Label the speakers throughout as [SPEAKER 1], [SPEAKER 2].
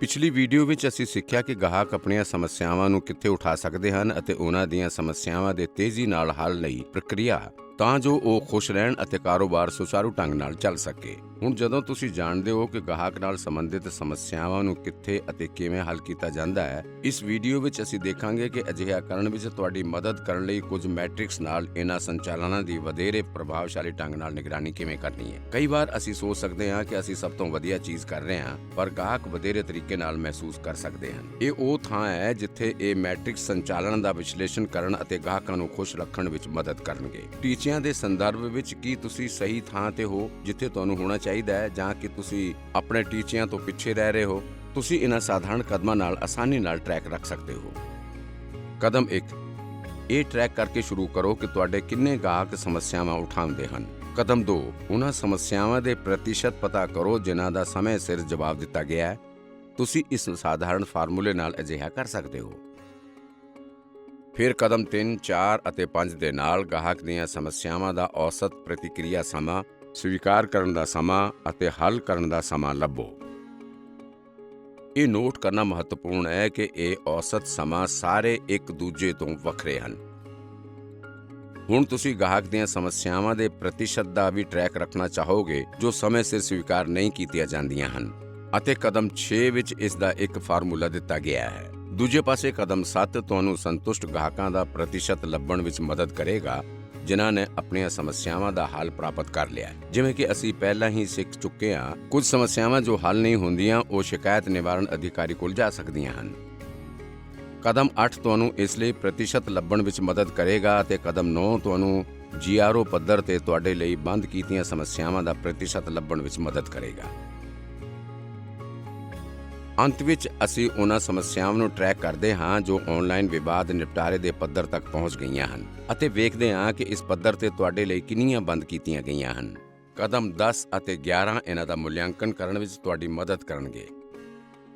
[SPEAKER 1] ਪਿਛਲੀ ਵੀਡੀਓ ਵਿੱਚ ਅਸੀਂ ਸਿੱਖਿਆ ਕਿ ਗਾਹਕ ਆਪਣੀਆਂ ਸਮੱਸਿਆਵਾਂ ਨੂੰ ਕਿੱਥੇ ਉਠਾ ਸਕਦੇ ਹਨ ਅਤੇ ਉਹਨਾਂ ਦੀਆਂ ਸਮੱਸਿਆਵਾਂ ਦੇ ਤੇਜ਼ੀ ਨਾਲ ਹੱਲ ਲਈ ਪ੍ਰਕਿਰਿਆ ਤਾਂ ਜੋ ਉਹ ਖੁਸ਼ ਰਹਿਣ ਅਤੇ ਕਾਰੋਬਾਰ ਸੁਚਾਰੂ ਢੰਗ ਨਾਲ ਚੱਲ ਸਕੇ। ਹੁਣ ਜਦੋਂ ਤੁਸੀਂ ਜਾਣਦੇ ਹੋ ਕਿ ਗਾਹਕ ਨਾਲ ਸੰਬੰਧਿਤ ਸਮੱਸਿਆਵਾਂ ਨੂੰ ਕਿੱਥੇ ਅਤੇ ਕਿਵੇਂ ਹੱਲ ਕੀਤਾ ਜਾਂਦਾ ਹੈ, ਇਸ ਵੀਡੀਓ ਵਿੱਚ ਅਸੀਂ ਦੇਖਾਂਗੇ ਕਿ ਅਜਿਹਾ ਕਰਨ ਵਿੱਚ ਤੁਹਾਡੀ ਮਦਦ ਕਰਨ ਲਈ ਕੁਝ ਮੈਟ੍ਰਿਕਸ ਨਾਲ ਇਹਨਾਂ ਸੰਚਾਲਨਾਂ ਦੀ ਵਧੇਰੇ ਪ੍ਰਭਾਵਸ਼ਾਲੀ ਢੰਗ ਨਾਲ ਨਿਗਰਾਨੀ ਕਿਵੇਂ ਕਰਨੀ ਹੈ। ਕਈ ਵਾਰ ਅਸੀਂ ਸੋਚ ਸਕਦੇ ਹਾਂ ਕਿ ਅਸੀਂ ਸਭ ਤੋਂ ਵਧੀਆ ਚੀਜ਼ ਕਰ ਰਹੇ ਹਾਂ, ਪਰ ਗਾਹਕ ਵਧੇਰੇ ਤਰੀਕੇ ਨਾਲ ਮਹਿਸੂਸ ਕਰ ਸਕਦੇ ਹਨ। ਇਹ ਉਹ ਥਾਂ ਹੈ ਜਿੱਥੇ ਇਹ ਮੈਟ੍ਰਿਕਸ ਸੰਚਾਲਨ ਦਾ ਵਿਸ਼ਲੇਸ਼ਣ ਕਰਨ ਅਤੇ ਗਾਹਕਾਂ ਨੂੰ ਖੁਸ਼ ਰੱਖਣ ਵਿੱਚ ਮਦਦ ਕਰਨਗੇ। ਟੀਚਿਆਂ ਦੇ ਸੰਦਰਭ ਵਿੱਚ ਕੀ ਤੁਸੀਂ ਸਹੀ ਥਾਂ ਤੇ ਹੋ, ਜਿੱਥੇ ਤੁਹਾਨੂੰ ਹੋਣਾ ਚਾਹੀਦਾ ਹੈ ਜਾਂ ਕਿ ਤੁਸੀਂ ਆਪਣੇ ਟੀਚਿਆਂ ਤੋਂ ਪਿੱਛੇ ਰਹਿ ਰਹੇ ਹੋ ਤੁਸੀਂ ਇਹਨਾਂ ਸਾਧਾਰਣ ਕਦਮਾਂ ਨਾਲ ਆਸਾਨੀ ਨਾਲ ਟਰੈਕ ਰੱਖ ਸਕਦੇ ਹੋ। ਕਦਮ 1 ਇਹ ਟਰੈਕ ਕਰਕੇ ਸ਼ੁਰੂ ਕਰੋ ਕਿ ਤੁਹਾਡੇ ਕਿੰਨੇ ਗਾਹਕ ਸਮੱਸਿਆਵਾਂ ਉਠਾਉਂਦੇ ਹਨ। ਕਦਮ 2 ਉਹਨਾਂ ਸਮੱਸਿਆਵਾਂ ਦੇ ਪ੍ਰਤੀਸ਼ਤ ਪਤਾ ਕਰੋ ਜਿਨ੍ਹਾਂ ਦਾ ਸਮੇਂ ਸਿਰ ਜਵਾਬ ਦਿੱਤਾ ਗਿਆ ਹੈ। ਤੁਸੀਂ ਇਸ ਸਾਧਾਰਣ ਫਾਰਮੂਲੇ ਨਾਲ ਅਜਿਹਾ ਕਰ ਸਕਦੇ ਹੋ। ਫਿਰ ਕਦਮ 3, 4 ਅਤੇ 5 ਦੇ ਨਾਲ ਗਾਹਕ ਦੀਆਂ ਸਮੱਸਿਆਵਾਂ ਦਾ ਔਸਤ ਪ੍ਰਤੀਕਿਰਿਆ ਸਮਾਂ ਸਵੀਕਾਰ ਕਰਨ ਦਾ ਸਮਾਂ ਅਤੇ ਹੱਲ ਕਰਨ ਦਾ ਸਮਾਂ ਲੱਭੋ। ਇਹ ਨੋਟ ਕਰਨਾ ਮਹੱਤਵਪੂਰਨ ਹੈ ਕਿ ਇਹ ਔਸਤ ਸਮਾਂ ਸਾਰੇ ਇੱਕ ਦੂਜੇ ਤੋਂ ਵੱਖਰੇ ਹਨ। ਹੁਣ ਤੁਸੀਂ ਗਾਹਕ ਦੀਆਂ ਸਮੱਸਿਆਵਾਂ ਦੇ ਪ੍ਰਤੀਸ਼ਤ ਦਾ ਵੀ ਟਰੈਕ ਰੱਖਣਾ ਚਾਹੋਗੇ, ਜੋ ਸਮੇਂ ਸਿਰ ਸਵੀਕਾਰ ਨਹੀਂ ਕੀਤੀਆਂ ਜਾਂਦੀਆਂ ਹਨ ਅਤੇ ਕਦਮ 6 ਵਿੱਚ ਇਸ ਦਾ ਇੱਕ ਫਾਰਮੂਲਾ ਦਿੱਤਾ ਗਿਆ ਹੈ। ਦੂਜੇ ਪਾਸੇ ਕਦਮ 7 ਤੁਹਾਨੂੰ ਸੰਤੁਸ਼ਟ ਗਾਹਕਾਂ ਦਾ ਪ੍ਰਤੀਸ਼ਤ ਲੱਭਣ ਵਿੱਚ ਮਦਦ ਕਰੇਗਾ। ਜਿਨ੍ਹਾਂ ਨੇ ਆਪਣੀਆਂ ਸਮੱਸਿਆਵਾਂ ਦਾ ਹੱਲ ਪ੍ਰਾਪਤ ਕਰ ਲਿਆ ਹੈ। ਜਿਵੇਂ ਕਿ ਅਸੀਂ ਪਹਿਲਾਂ ਹੀ ਸਿੱਖ ਚੁੱਕੇ ਹਾਂ, ਕੁਝ ਸਮੱਸਿਆਵਾਂ ਜੋ ਹੱਲ ਨਹੀਂ ਹੁੰਦੀਆਂ, ਉਹ ਸ਼ਿਕਾਇਤ ਨਿਵਾਰਨ ਅਧਿਕਾਰੀ ਕੋਲ ਜਾ ਸਕਦੀਆਂ ਹਨ ਕਦਮ 8 ਤੁਹਾਨੂੰ ਇਸ ਲਈ ਪ੍ਰਤੀਸ਼ਤ ਲੱਭਣ ਵਿੱਚ ਮਦਦ ਕਰੇਗਾ ਅਤੇ ਕਦਮ 9 ਤੁਹਾਨੂੰ ਜੀਆਰਓ ਪੱਧਰ ਤੇ ਤੁਹਾਡੇ ਲਈ ਬੰਦ ਕੀਤੀਆਂ ਸਮੱਸਿਆਵਾਂ ਦਾ ਪ੍ਰਤੀਸ਼ਤ ਲੱਭਣ ਵਿੱਚ ਮਦਦ ਕਰੇਗਾ ਅੰਤ ਵਿੱਚ ਅਸੀਂ ਉਹਨਾਂ ਸਮੱਸਿਆਵਾਂ ਨੂੰ ਟਰੈਕ ਕਰਦੇ ਹਾਂ ਜੋ ਆਨਲਾਈਨ ਵਿਵਾਦ ਨਿਪਟਾਰੇ ਦੇ ਪੱਧਰ ਤੱਕ ਪਹੁੰਚ ਗਈਆਂ ਹਨ ਅਤੇ ਵੇਖਦੇ ਹਾਂ ਕਿ ਇਸ ਪੱਧਰ ਤੇ ਤੁਹਾਡੇ ਲਈ ਕਿੰਨੀਆਂ ਬੰਦ ਕੀਤੀਆਂ ਗਈਆਂ ਹਨ। ਕਦਮ 10 ਅਤੇ 11 ਇਹਨਾਂ ਦਾ ਮੁਲਾਂਕਣ ਕਰਨ ਵਿੱਚ ਤੁਹਾਡੀ ਮਦਦ ਕਰਨਗੇ।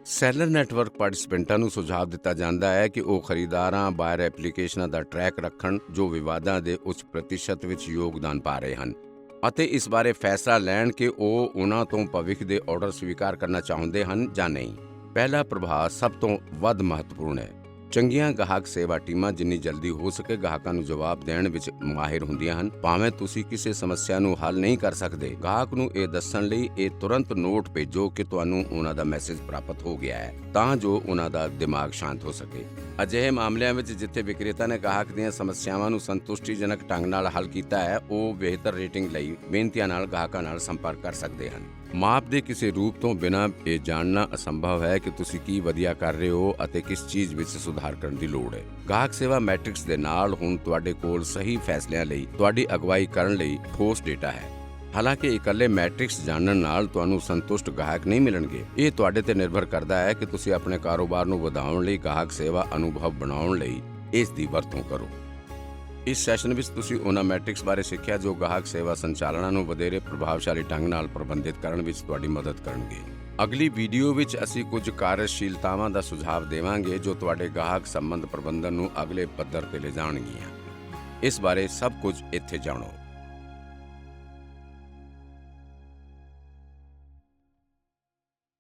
[SPEAKER 1] ਸੈਲਰ ਨੈਟਵਰਕ ਪਾਰਟਿਸਪੈਂਟਾਂ ਨੂੰ ਸੁਝਾਅ ਦਿੱਤਾ ਜਾਂਦਾ ਹੈ ਕਿ ਉਹ ਖਰੀਦਾਰਾਂ ਬਾਇਰ ਐਪਲੀਕੇਸ਼ਨਾਂ ਦਾ ਟਰੈਕ ਰੱਖਣ ਜੋ ਵਿਵਾਦਾਂ ਦੇ ਉੱਚ ਪ੍ਰਤੀਸ਼ਤ ਵਿੱਚ ਯੋਗਦਾਨ ਪਾ ਰਹੇ ਹਨ ਅਤੇ ਇਸ ਬਾਰੇ ਫੈਸਲਾ ਲੈਣ ਕਿ ਉਹ ਉਹਨਾਂ ਤੋਂ ਭਵਿੱਖ ਦੇ ਆਰਡਰ ਸਵੀਕਾਰ ਕਰਨਾ ਚਾਹੁੰਦੇ ਹਨ ਜਾਂ ਨਹੀਂ। ਪਹਿਲਾ ਪ੍ਰਭਾਵ ਸਭ ਤੋਂ ਵੱਧ ਮਹੱਤਵਪੂਰਨ ਹੈ। ਚੰਗੀਆਂ ਗਾਹਕ ਸੇਵਾ ਟੀਮਾਂ ਜਿੰਨੀ ਜਲਦੀ ਹੋ ਸਕੇ ਗਾਹਕਾਂ ਨੂੰ ਜਵਾਬ ਦੇਣ ਵਿੱਚ ਮਾਹਿਰ ਹੁੰਦੀਆਂ ਹਨ। ਭਾਵੇਂ ਤੁਸੀਂ ਕਿਸੇ ਸਮੱਸਿਆ ਨੂੰ ਹੱਲ ਨਹੀਂ ਕਰ ਸਕਦੇ, ਗਾਹਕ ਨੂੰ ਇਹ ਦੱਸਣ ਲਈ ਇਹ ਤੁਰੰਤ ਨੋਟ ਭੇਜੋ ਕਿ ਤੁਹਾਨੂੰ ਉਹਨਾਂ ਦਾ ਮੈਸੇਜ ਪ੍ਰਾਪਤ ਹੋ ਗਿਆ ਹੈ, ਤਾਂ ਜੋ ਉਹਨਾਂ ਦਾ ਦਿਮਾਗ ਸ਼ਾਂਤ ਹੋ ਸਕੇ। ਅਜਿਹੇ ਮਾਮਲਿਆਂ ਵਿੱਚ ਜਿੱਥੇ ਵਿਕਰੇਤਾ ਨੇ ਗਾਹਕ ਦੀਆਂ ਸਮੱਸਿਆਵਾਂ ਨੂੰ ਸੰਤੁਸ਼ਟੀਜਨਕ ਢੰਗ ਨਾਲ ਹੱਲ ਕੀਤਾ ਹੈ, ਉਹ ਬਿਹਤਰ ਰੇਟਿੰਗ ਲਈ ਬੇਨਤੀਆਂ ਨਾਲ ਗਾਹਕਾਂ ਨਾਲ ਸੰਪਰਕ ਕਰ ਸਕਦੇ ਹਨ। ਮਾਪ ਦੇ ਕਿਸੇ ਰੂਪ ਤੋਂ ਬਿਨਾਂ ਇਹ ਜਾਣਨਾ ਅਸੰਭਵ ਹੈ ਕਿ ਤੁਸੀਂ ਕੀ ਵਧੀਆ ਕਰ ਰਹੇ ਹੋ ਅਤੇ ਕਿਸ ਚੀਜ਼ ਵਿੱਚ ਸੁਧਾਰ ਕਰਨ ਦੀ ਲੋੜ ਹੈ। ਗਾਹਕ ਸੇਵਾ ਮੈਟ੍ਰਿਕਸ ਦੇ ਨਾਲ ਹੁਣ ਤੁਹਾਡੇ ਕੋਲ ਸਹੀ ਫੈਸਲਿਆਂ ਲਈ, ਤੁਹਾਡੀ ਅਗਵਾਈ ਕਰਨ ਲਈ ਠੋਸ ਡੇਟਾ ਹੈ। ਹਾਲਾਂਕਿ ਇਕੱਲੇ ਮੈਟ੍ਰਿਕਸ ਜਾਣਨ ਨਾਲ ਤੁਹਾਨੂੰ ਸੰਤੁਸ਼ਟ ਗਾਹਕ ਨਹੀਂ ਮਿਲਣਗੇ। ਇਹ ਤੁਹਾਡੇ ਤੇ ਨਿਰਭਰ ਕਰਦਾ ਹੈ ਕਿ ਤੁਸੀਂ ਆਪਣੇ ਕਾਰੋਬਾਰ ਨੂੰ ਵਧਾਉਣ ਲਈ ਗਾਹਕ ਸੇਵਾ ਅਨੁਭਵ ਬਣਾਉਣ ਲਈ ਇਸ ਦੀ ਵਰਤੋਂ ਕਰੋ। ਇਸ ਸੈਸ਼ਨ ਵਿੱਚ ਤੁਸੀਂ ਉਹਨਾਂ ਮੈਟ੍ਰਿਕਸ ਬਾਰੇ ਸਿੱਖਿਆ ਜੋ ਗਾਹਕ ਸੇਵਾ ਸੰਚਾਲਨਾਂ ਨੂੰ ਵਧੇਰੇ ਪ੍ਰਭਾਵਸ਼ਾਲੀ ਢੰਗ ਨਾਲ ਪ੍ਰਬੰਧਿਤ ਕਰਨ ਵਿੱਚ ਤੁਹਾਡੀ ਮਦਦ ਕਰਨਗੇ। ਅਗਲੀ ਵੀਡੀਓ ਵਿੱਚ ਅਸੀਂ ਕੁਝ ਕਾਰਜਸ਼ੀਲਤਾਵਾਂ ਦਾ ਸੁਝਾਅ ਦੇਵਾਂਗੇ ਜੋ ਤੁਹਾਡੇ ਗਾਹਕ ਸੰਬੰਧ ਪ੍ਰਬੰਧਨ ਨੂੰ ਅਗਲੇ ਪੱਧਰ ਤੇ ਲਿਜਾਣਗੀਆਂ। ਇਸ ਬਾਰੇ ਸਭ ਕੁਝ ਇੱਥੇ ਜਾਣੋ।